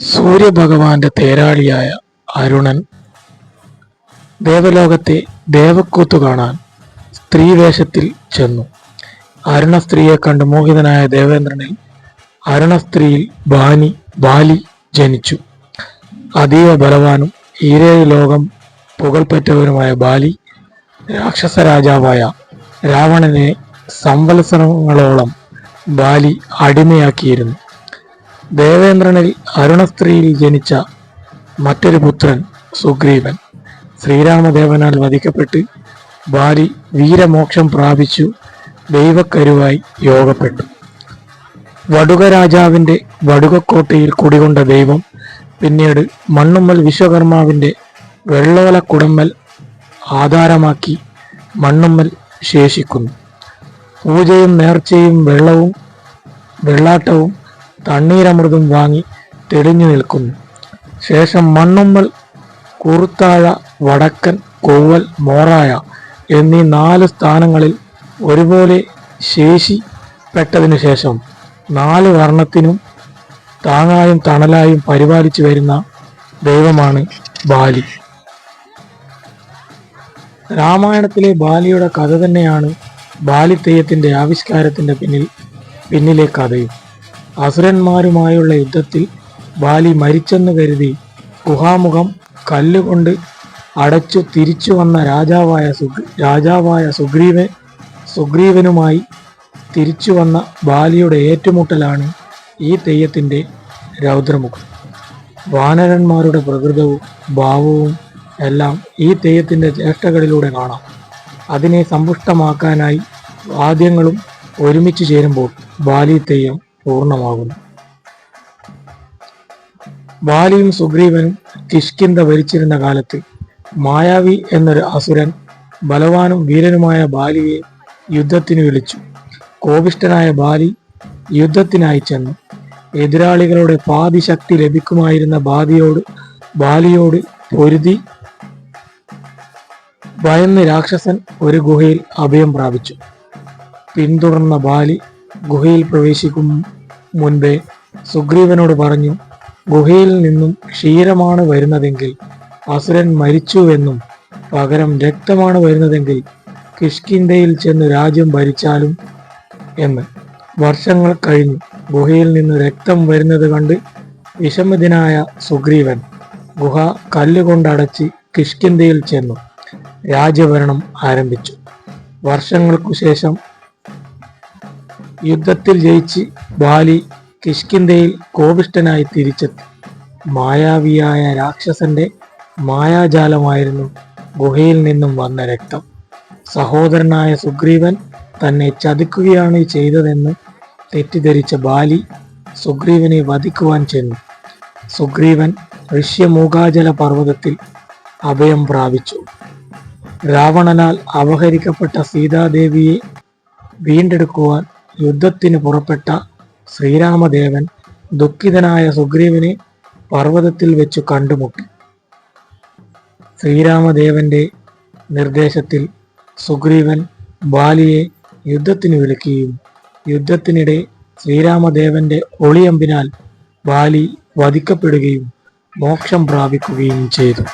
സൂര്യഭഗവാന്റെ തേരാളിയായ അരുണൻ ദേവലോകത്തെ ദേവക്കൂത്തു കാണാൻ സ്ത്രീവേഷത്തിൽ ചെന്നു. അരുണ സ്ത്രീയെ കണ്ട് മോഹിതനായ ദേവേന്ദ്രനിൽ അരുണ സ്ത്രീയിൽ ബാനി ബാലി ജനിച്ചു. അതീവ ബലവാനും ഈരേഴ് ലോകം പുകൾപ്പെട്ടവരുമായ ബാലി രാക്ഷസ രാജാവായ രാവണനെ സംവത്സരങ്ങളോളം ബാലി അടിമയാക്കിയിരുന്നു. ദേവേന്ദ്രനിൽ അരുണസ്ത്രീയിൽ ജനിച്ച മറ്റൊരു പുത്രൻ സുഗ്രീവൻ. ശ്രീരാമദേവനാൽ വധിക്കപ്പെട്ട് ബാലി വീരമോക്ഷം പ്രാപിച്ചു ദൈവക്കരുവായി യോഗപ്പെട്ടു. വടുക രാജാവിന്റെ വടുകക്കോട്ടയിൽ കുടികൊണ്ട ദൈവം പിന്നീട് മണ്ണുമ്മൽ വിശ്വകർമാവിന്റെ വെള്ളോല കുടമ്മൽ ആധാരമാക്കി മണ്ണുമ്മൽ ശേഷിക്കുന്നു. പൂജയും നേർച്ചയും വെള്ളവും വെള്ളാട്ടവും തണ്ണീരമൃതും വാങ്ങി തെളിഞ്ഞു നിൽക്കുന്നു. ശേഷം മണ്ണുമ്മൽ കുറുത്താഴ വടക്കൻ കോവൽ മോറായ എന്നീ നാല് സ്ഥാനങ്ങളിൽ ഒരുപോലെ ശേഷിപ്പെട്ടതിനു ശേഷം നാല് വർണത്തിനും താങ്ങായും തണലായും പരിപാലിച്ചു വരുന്ന ദൈവമാണ് ബാലി. രാമായണത്തിലെ ബാലിയുടെ കഥ തന്നെയാണ് ബാലി തെയ്യത്തിന്റെ ആവിഷ്കാരത്തിന്റെ പിന്നിൽ പിന്നിലെ കഥയും. അസുരന്മാരുമായുള്ള യുദ്ധത്തിൽ ബാലി മരിച്ചെന്ന് കരുതി ഗുഹാമുഖം കല്ലുകൊണ്ട് അടച്ചു തിരിച്ചു വന്ന രാജാവായ സുഗ്രീ രാജാവായ സുഗ്രീവൻ സുഗ്രീവനുമായി തിരിച്ചു വന്ന ബാലിയുടെ ഏറ്റുമുട്ടലാണ് ഈ തെയ്യത്തിന്റെ രൗദ്രമുഖം. വാനരന്മാരുടെ പ്രകൃതവും ഭാവവും എല്ലാം ഈ തെയ്യത്തിന്റെ ചേഷ്ടകളിലൂടെ കാണാം. അതിനെ സമ്പുഷ്ടമാക്കാനായി വാദ്യങ്ങളും ഒരുമിച്ച് ചേരുമ്പോൾ ബാലി തെയ്യം പൂർണമാകുന്നു. ബാലിയും സുഗ്രീവനും കിഷ്കിന്ത ഭരിച്ചിരുന്ന കാലത്ത് മായാവി എന്നൊരു അസുരൻ ബലവാനും വീരനുമായ ബാലിയെ യുദ്ധത്തിന് വിളിച്ചു. കോപിഷ്ഠനായ ബാലി യുദ്ധത്തിനായി ചെന്നു. എതിരാളികളുടെ പാതി ശക്തി ലഭിക്കുമായിരുന്ന ബാലിയോട് ബാലിയോട് പൊരുതി ഭയന്ന് രാക്ഷസൻ ഒരു ഗുഹയിൽ അഭയം പ്രാപിച്ചു. പിന്തുടർന്ന ബാലി ഗുഹയിൽ പ്രവേശിക്കും മുൻപേ സുഗ്രീവനോട് പറഞ്ഞു ഗുഹയിൽ നിന്നും ക്ഷീരമാണ് വരുന്നതെങ്കിൽ അസുരൻ മരിച്ചുവെന്നും പകരം രക്തമാണ് വരുന്നതെങ്കിൽ കിഷ്കിന്തയിൽ ചെന്ന് രാജ്യം ഭരിച്ചാലും എന്ന്. വർഷങ്ങൾ കഴിഞ്ഞു. ഗുഹയിൽ നിന്ന് രക്തം വരുന്നത് കണ്ട് വിഷമതിനായ സുഗ്രീവൻ ഗുഹ കല്ലുകൊണ്ടടച്ച് കിഷ്കിന്തയിൽ ചെന്നു. രാജ്യഭരണം ആരംഭിച്ചു. വർഷങ്ങൾക്കു ശേഷം യുദ്ധത്തിൽ ജയിച്ച് ബാലി കിഷ്കിന്ധയിൽ കോപിഷ്ടനായി തിരിച്ചെത്തി. മായാവിയായ രാക്ഷസന്റെ മായാജാലമായിരുന്നു ഗുഹയിൽ നിന്നും വന്ന രക്തം. സഹോദരനായ സുഗ്രീവൻ തന്നെ ചതിക്കുകയാണ് ചെയ്തതെന്ന് തെറ്റിദ്ധരിച്ച ബാലി സുഗ്രീവനെ വധിക്കുവാൻ ചെന്നു. സുഗ്രീവൻ ഋഷ്യമൂകാജല പർവതത്തിൽ അഭയം പ്രാപിച്ചു. രാവണനാൽ അപഹരിക്കപ്പെട്ട സീതാദേവിയെ വീണ്ടെടുക്കുവാൻ യുദ്ധത്തിന് പുറപ്പെട്ട ശ്രീരാമദേവൻ ദുഃഖിതനായ സുഗ്രീവനെ പർവതത്തിൽ വെച്ചു കണ്ടുമുട്ടി. ശ്രീരാമദേവന്റെ നിർദ്ദേശത്തിൽ സുഗ്രീവൻ ബാലിയെ യുദ്ധത്തിന് വിളിക്കുകയും യുദ്ധത്തിനിടെ ശ്രീരാമദേവന്റെ ഒളിയമ്പിനാൽ ബാലി വധിക്കപ്പെടുകയും മോക്ഷം പ്രാപിക്കുകയും ചെയ്തു.